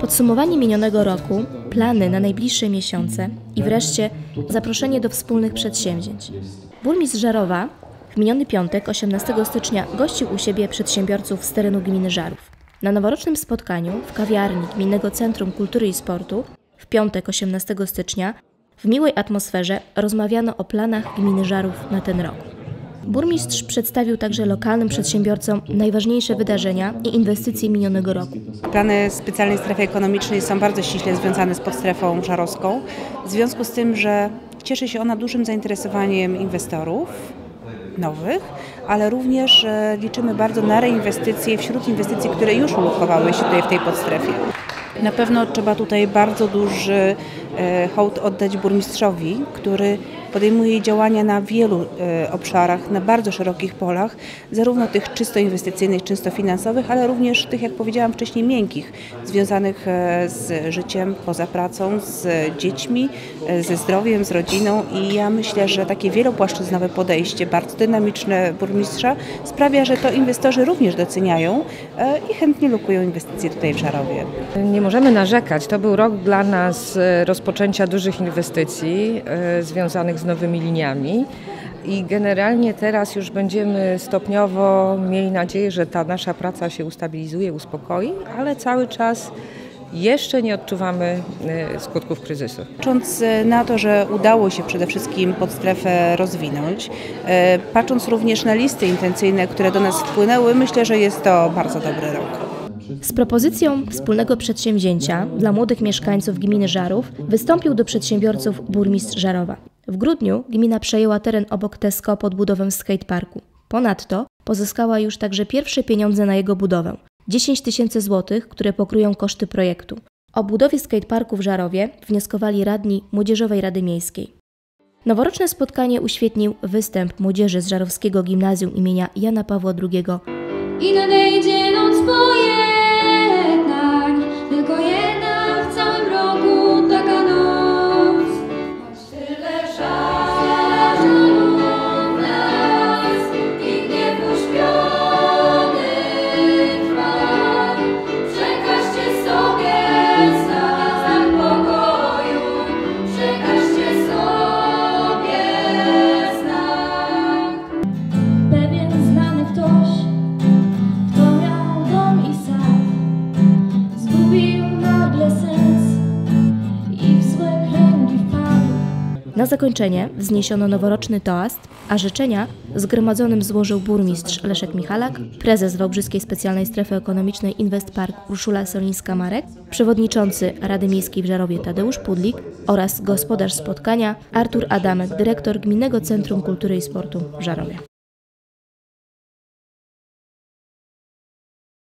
Podsumowanie minionego roku, plany na najbliższe miesiące i wreszcie zaproszenie do wspólnych przedsięwzięć. Burmistrz Żarowa w miniony piątek, 18 stycznia, gościł u siebie przedsiębiorców z terenu gminy Żarów. Na noworocznym spotkaniu w kawiarni Gminnego Centrum Kultury i Sportu w piątek, 18 stycznia, w miłej atmosferze rozmawiano o planach gminy Żarów na ten rok. Burmistrz przedstawił także lokalnym przedsiębiorcom najważniejsze wydarzenia i inwestycje minionego roku. Plany specjalnej strefy ekonomicznej są bardzo ściśle związane z podstrefą żarowską, w związku z tym, że cieszy się ona dużym zainteresowaniem inwestorów nowych, ale również e, liczymy bardzo na reinwestycje wśród inwestycji, które już ulokowały się tutaj w tej podstrefie. Na pewno trzeba tutaj bardzo duży hołd oddać burmistrzowi, który podejmuje działania na wielu e, obszarach, na bardzo szerokich polach, zarówno tych czysto inwestycyjnych, czysto finansowych, ale również tych, jak powiedziałam wcześniej, miękkich, związanych e, z życiem poza pracą, z dziećmi, ze zdrowiem, z rodziną i ja myślę, że takie wielopłaszczyznowe podejście, bardzo dynamiczne burmistrza sprawia, że to inwestorzy również doceniają i chętnie lokują inwestycje tutaj w Żarowie. Nie możemy narzekać. To był rok dla nas rozpoczęcia dużych inwestycji związanych z nowymi liniami. I generalnie teraz już będziemy stopniowo mieli nadzieję, że ta nasza praca się ustabilizuje, uspokoi, ale cały czas jeszcze nie odczuwamy e, skutków kryzysu. Patrząc e, na to, że udało się przede wszystkim pod strefę rozwinąć, e, patrząc również na listy intencyjne, które do nas wpłynęły, myślę, że jest to bardzo dobry rok. Z propozycją wspólnego przedsięwzięcia dla młodych mieszkańców gminy Żarów wystąpił do przedsiębiorców burmistrz Żarowa. W grudniu gmina przejęła teren obok Tesco pod budowę skateparku. Ponadto pozyskała już także pierwsze pieniądze na jego budowę 10 tysięcy złotych, które pokryją koszty projektu. O budowie skateparku w Żarowie wnioskowali radni Młodzieżowej Rady Miejskiej. Noworoczne spotkanie uświetnił występ młodzieży z Żarowskiego Gimnazjum imienia Jana Pawła II. Na zakończenie wzniesiono noworoczny toast, a życzenia zgromadzonym złożył burmistrz Leszek Michalak, prezes Wałbrzyskiej Specjalnej Strefy Ekonomicznej Investpark Urszula Solińska-Marek, przewodniczący Rady Miejskiej w Żarowie Tadeusz Pudlik oraz gospodarz spotkania Artur Adamek, dyrektor Gminnego Centrum Kultury i Sportu w Żarowie.